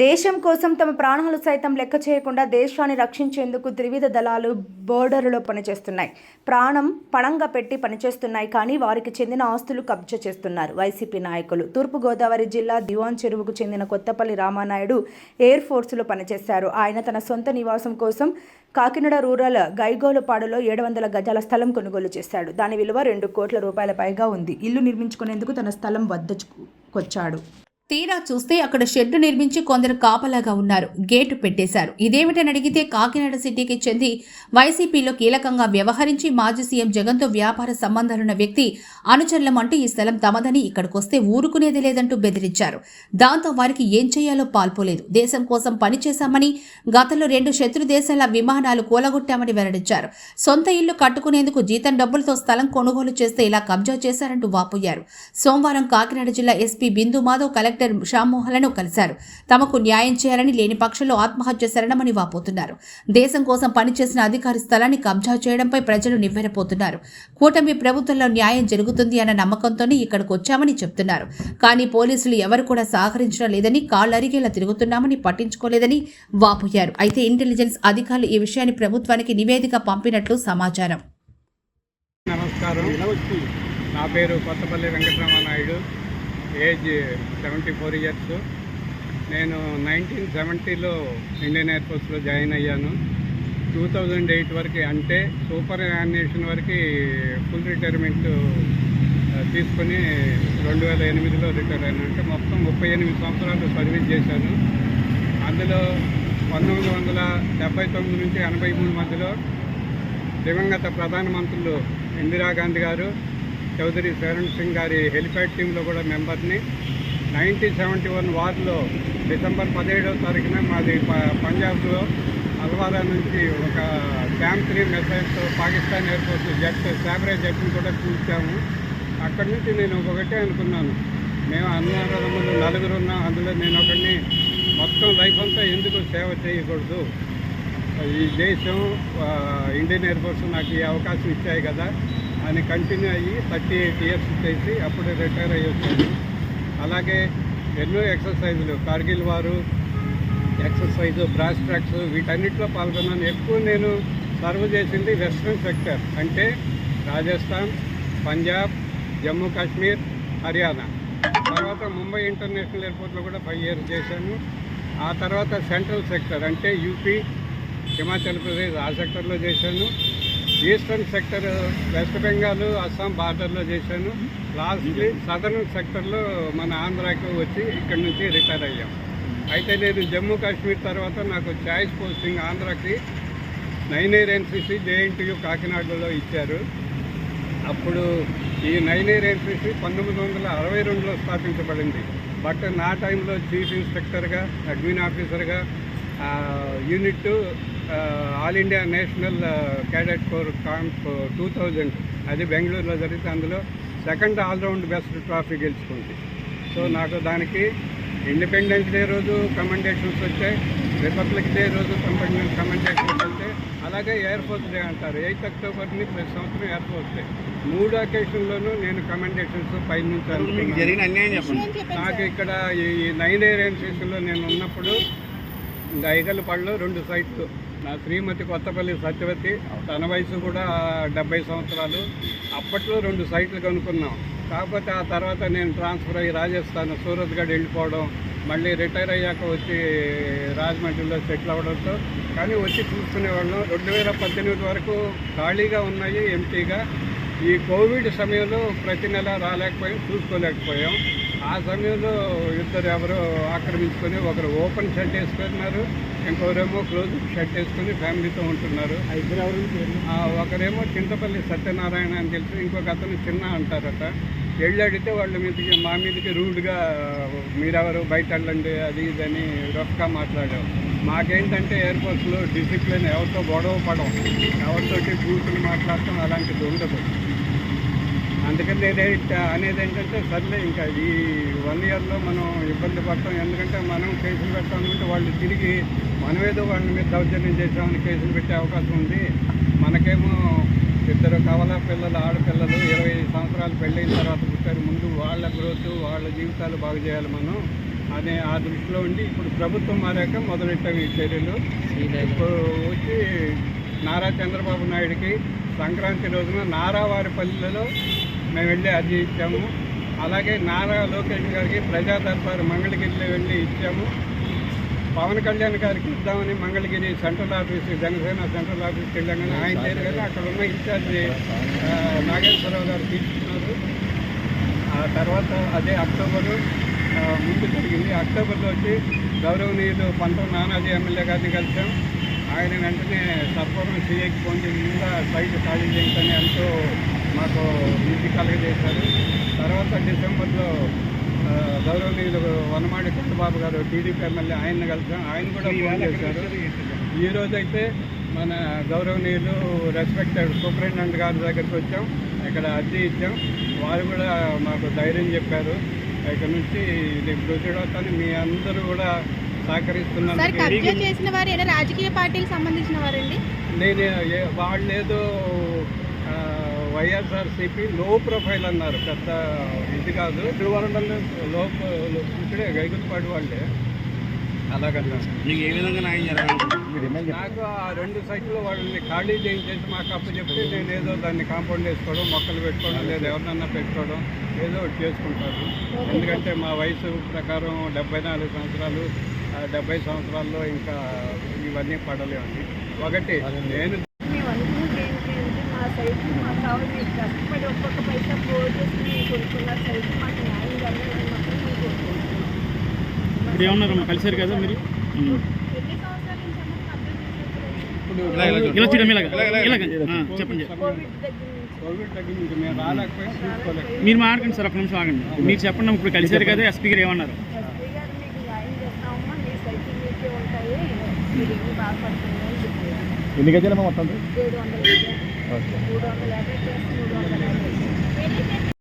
దేశం కోసం తమ ప్రాణాలు సైతం లెక్క చేయకుండా దేశాన్ని రక్షించేందుకు త్రివిధ దళాలు బోర్డర్లో పనిచేస్తున్నాయి. ప్రాణం పణంగా పెట్టి పనిచేస్తున్నాయి కానీ వారికి చెందిన ఆస్తులు కబ్జా చేస్తున్నారు. వైసీపీ నాయకులు తూర్పుగోదావరి జిల్లా దివాన్ చెరువుకు చెందిన కొత్తపల్లి రామానాయుడు ఎయిర్ ఫోర్సులో పనిచేశారు. ఆయన తన సొంత నివాసం కోసం కాకినాడ రూరల్ గైగోలుపాడులో ఏడు వందల గజాల స్థలం కొనుగోలు చేశాడు. దాని విలువ రెండు కోట్ల రూపాయల పైగా ఉంది. ఇల్లు నిర్మించుకునేందుకు తన స్థలం వద్దకొచ్చాడు తీరా చూస్తే అక్కడ షెడ్డు నిర్మించి కొందరు కాపలాగా ఉన్నారు. గేటు పెట్టేశారు. ఇదేమిటని అడిగితే కాకినాడ సిటీకి చెంది వైసీపీలో కీలకంగా వ్యవహరించి మాజీ సీఎం జగన్తో వ్యాపార సంబంధాలున్న వ్యక్తి అనుచరులమంటూ ఈ స్థలం తమదని ఇక్కడికొస్తే ఊరుకునేది లేదంటూ బెదిరించారు. దాంతో వారికి ఏం చేయాలో పాల్పోలేదు. దేశం కోసం పనిచేశామని గతంలో రెండు శత్రు దేశాల విమానాలు కూలగొట్టామని వెల్లడించారు. సొంత ఇల్లు కట్టుకునేందుకు జీతం డబ్బులతో స్థలం కొనుగోలు చేస్తే ఇలా కబ్జా చేశారంటూ వాపోయారు. సోమవారం కాకినాడ జిల్లా ఎస్పీ బిందు మాధవ్ కలెక్టర్ శ్యామ్మోహన్లను కలిశారు. తమకు న్యాయం చేయాలని లేని పక్షంలో ఆత్మహత్య శరణమని వాపోతున్నారు. దేశం కోసం పనిచేసిన అధికారి స్థలాన్ని కబ్జా చేయడంపై ప్రజలు నివ్వెరపోతున్నారు కూటమి ప్రభుత్వంలో న్యాయం జరుగుతుంది అన్న నమ్మకంతోనే ఇక్కడికి వచ్చామని చెప్తున్నారు. కానీ పోలీసులు ఎవరు కూడా సహకరించడం లేదని కాళ్ళరిగేలా తిరుగుతున్నామని పట్టించుకోలేదని వాపోయారు. అయితే ఇంటెలిజెన్స్ అధికారులు ఈ విషయాన్ని ప్రభుత్వానికి నివేదిక పంపినట్లు సమాచారం. నమస్కారం. నా పేరు Kothapalli Venkataramanaidu age seventy four years. నేను నైన్టీన్ సెవెంటీలో ఇండియన్ ఎయిర్ ఫోర్స్లో జాయిన్ అయ్యాను. టూ థౌజండ్ ఎయిట్ వరకు అంటే సూపర్ యానిమేషన్ వరకు ఫుల్ రిటైర్మెంట్ తీసుకొని రెండు వేల ఎనిమిదిలో రిటైర్ అయ్యాను అంటే మొత్తం ముప్పై ఎనిమిది సంవత్సరాలు సర్వీస్ చేశాను. అందులో పంతొమ్మిది వందల డెబ్బై తొమ్మిది నుంచి ఎనభై మూడు మధ్యలో దివంగత ప్రధానమంత్రులు ఇందిరాగాంధీ గారు చౌదరి శరణ్ సింగ్ గారి హెలిప్యాడ్ టీంలో కూడా మెంబర్ని నైన్టీన్ సెవెంటీ వన్ వార్లో డిసెంబర్ పదిహేడవ తారీఖున మాది పంజాబ్లో అల్వారా నుంచి ఒక SAM three మెసైల్తో Pakistan air force jet Sabre జెట్ని కూడా చూసాము అక్కడి నుంచి నేను ఒకటే అనుకున్నాను. మేము అన్నదమ్ములు నలుగురు ఉన్నాం అందులో నేను ఒకడిని మొత్తం లైఫ్ అంతా ఎందుకు సేవ చేయకూడదు? ఈ దేశం ఇండియన్ ఎయిర్ ఫోర్స్ నాకు ఈ అవకాశం ఇచ్చాయి కదా. అని కంటిన్యూ అయ్యి థర్టీ ఎయిట్ ఇయర్స్ చేసి అప్పుడే రిటైర్ అయ్యి వచ్చాను అలాగే ఎన్నో ఎక్సర్సైజులు కార్గిల్ వారు ఎక్సర్సైజ్ బ్రాస్ ట్రాక్స్ వీటన్నిటిలో పాల్గొన్నాను. ఎక్కువ నేను సర్వ్ చేసింది వెస్ట్రన్ సెక్టర్ అంటే రాజస్థాన్ పంజాబ్ జమ్మూ కాశ్మీర్ హర్యానా. తర్వాత ముంబై ఇంటర్నేషనల్ ఎయిర్పోర్ట్లో కూడా ఫైవ్ ఇయర్స్ చేశాను. ఆ తర్వాత సెంట్రల్ సెక్టర్ అంటే యూపీ హిమాచల్ ప్రదేశ్ ఆ సెక్టర్లో చేశాను. Eastern sector west Bengal Assam బార్డర్లో చేశాను. లాస్ట్లీ సదర్న్ సెక్టర్లో మన ఆంధ్రాకి వచ్చి ఇక్కడ నుంచి రిటైర్ అయ్యాం. అయితే నేను జమ్మూ కాశ్మీర్ తర్వాత నాకు చాయిస్ పోస్టింగ్ ఆంధ్రాకి నైన్ ఎయిర్ ఎన్సీసీ జేఎన్టీయూ కాకినాడలో ఇచ్చారు. అప్పుడు ఈ నైన్ ఎయిర్ ఎన్సీసీ పంతొమ్మిది వందల అరవై రెండులో స్థాపించబడింది. బట్ నా టైంలో చీఫ్ ఇన్స్పెక్టర్గా అడ్మిన్ ఆఫీసర్గా unit all India national cadet corps camp two thousand. అది బెంగళూరులో జరిగితే అందులో second all round best trophy గెలుచుకుంది. సో నాకు దానికి ఇండిపెండెన్స్ డే రోజు కమెండేషన్స్ వచ్చాయి. రిపబ్లిక్ డే రోజు కమెండేషన్స్ వచ్చాయి. అలాగే ఎయిర్ ఫోర్స్ డే అంటారు. ఎయిత్ అక్టోబర్ని ప్రతి సంవత్సరం ఎయిర్ ఫోర్స్ డే మూడు అకేషన్లోనూ నేను కమెండేషన్స్ పై నుంచి నాకు ఇక్కడ ఈ నైన్ ఏరియన్ స్టేషన్లో నేను ఉన్నప్పుడు గైగలపాడులో రెండు సైట్లు నా శ్రీమతి కొత్తపల్లి సత్యవతి తన వయసు కూడా డెబ్బై సంవత్సరాలు. అప్పట్లో రెండు సైట్లు కనుక్కున్నాం. కాకపోతే ఆ తర్వాత నేను ట్రాన్స్ఫర్ అయ్యి రాజస్థాన్ సూరత్గఢ్ వెళ్ళిపోవడం మళ్ళీ రిటైర్ అయ్యాక వచ్చి రాజమండ్రిలో సెటిల్ అవ్వడంతో కానీ వచ్చి చూసుకునేవాళ్ళం. రెండు వేల పద్దెనిమిది వరకు ఖాళీగా ఉన్నాయి ఎంటీగా ఈ కోవిడ్ సమయంలో ప్రతి నెల రాలేకపోయాం చూసుకోలేకపోయాం. ఆ సమయంలో ఇద్దరు ఎవరో ఆక్రమించుకొని ఒకరు ఓపెన్ షెడ్ వేసుకున్నారు ఇంకొకరేమో క్లోజ్ షెడ్ వేసుకొని ఫ్యామిలీతో ఉంటున్నారు. ఒకరేమో చింతపల్లి సత్యనారాయణ అని తెలిసి ఇంకొక అతను చిన్న అంటారట. వెళ్ళి అడిగితే వాళ్ళ మీదకి మా మీదకి రూడ్గా మీరెవరు బయట వెళ్ళండి అది ఇది అని రఫ్గా మాట్లాడారు. మాకేంటంటే ఎయిర్పోర్ట్స్లో డిసిప్లిన్ ఎవరితో గొడవ పడం ఎవరితోటి కూర్చుని మాట్లాడటం అలాంటిది ఉండదు. అందుకని నేనే అనేది ఏంటంటే సర్లే ఇంకా ఈ వన్ ఇయర్లో మనం ఇబ్బంది పడతాం. ఎందుకంటే మనం కేసులు అనుకుంటే వాళ్ళు తిరిగి మనమేదో వాళ్ళ మీద దౌర్జన్యం చేసామని కేసులు పెట్టే అవకాశం ఉంది. మనకేమో ఇద్దరు కవల పిల్లలు ఆడపిల్లలు ఇరవై సంవత్సరాలు పెళ్ళైన తర్వాత పుట్టారు. ముందు వాళ్ళ గ్రోత్ వాళ్ళ జీవితాలు బాగు చేయాలి మనం అనే ఆ దృష్టిలో ఉండి ఇప్పుడు ప్రభుత్వం మారాక మొదలెట్టాం ఈ చర్యలు. ఇప్పుడు వచ్చి నారా చంద్రబాబు నాయుడికి సంక్రాంతి రోజున నారావారిపల్లిలో మేము వెళ్ళి అర్జీ ఇచ్చాము. అలాగే నారా లోకేష్ గారికి ప్రజా దర్బారు మంగళగిరిలో వెళ్ళి ఇచ్చాము. పవన్ కళ్యాణ్ గారికి ఇద్దామని Mangalagiri central office Janasena central ఆఫీస్కి వెళ్ళాం. కానీ ఆయన చేరు కానీ అక్కడ ఉన్న ఇన్ఛార్జి నాగేశ్వరరావు గారు తీసుకున్నారు. ఆ తర్వాత అదే అక్టోబరు ముందు జరిగింది. అక్టోబర్లో వచ్చి గౌరవనీయులు పంతం నానాజీ ఎమ్మెల్యే గారిని కలిసాం. ఆయన వెంటనే ఫోన్ చేసి ముందుగా సైట్ ఖాళీ చేయించని ఎంతో మాకు నిధి కలగజేశారు తర్వాత డిసెంబర్లో గౌరవనీయులు వనమాడి చంద్రబాబు గారు టీడీపీ ఎమ్మెల్యే ఆయన్ని కలిసాం. ఆయన కూడా ఫోన్ చేశారు. ఈ రోజైతే మన గౌరవనీయులు రెస్పెక్టెడ్ సూపరింటెండెంట్ గారి దగ్గరికి వచ్చాం. ఇక్కడ అర్జీ ఇచ్చాం. వారు కూడా మాకు ధైర్యం చెప్పారు. ఇక్కడ నుంచి ఇది ప్రొసీడ్ అవుతాను మీ అందరూ కూడా సహకరిస్తున్నందుకు రాజకీయ పార్టీకి సంబంధించిన వారండి? నేను ఏ- వాళ్ళు ఏదో వైఎస్ఆర్సీపీ లో ప్రొఫైల్ అన్నారు పెద్ద ఇది కాదు. లో ఇక్కడే గైగులపాడు వాళ్ళే. అలాగన్నారు. మీకు ఏ విధంగా న్యాయం జరగాలి? నాకు ఆ రెండు సైట్లు వాళ్ళని ఖాళీ చేయించేసి మాకు అప్పు చెప్తే నేను ఏదో దాన్ని కాంపౌండ్ వేసుకోవడం మొక్కలు పెట్టుకోవడం లేదా ఎవరినన్నా పెట్టుకోవడం ఏదో ఒకటి చేసుకుంటారు. ఎందుకంటే మా వయసు ప్రకారం డెబ్బై నాలుగు సంవత్సరాలు డెబ్బై సంవత్సరాల్లో ఇంకా ఇవన్నీ పడలేవండి. ఒకటి నేను కష్టపడి ఒక్కొక్క పైసా కొనుక్కున్న మాకు న్యాయం జరగాలని మాత్రం మేము కోరుకుంటున్నాం. ఇప్పుడు ఏమన్నారమ్మా? కలిసారు కదా మీరు? మీరు మాట్లాడండి సార్ ఒక నిమిషం ఆగండి. మీరు చెప్పండి ఇప్పుడు కలిసారు కదా ఎస్పీ గారు ఏమన్నారు ఎస్పీ గారు మీకు న్యాయం చేస్తామమ్మా మీ సైట్ మీకే ఉంటాయి మీరు ఎన్ని గజాలమ్మా మొత్తం మూడు వందల యాభై ప్లస్ మూడు వందల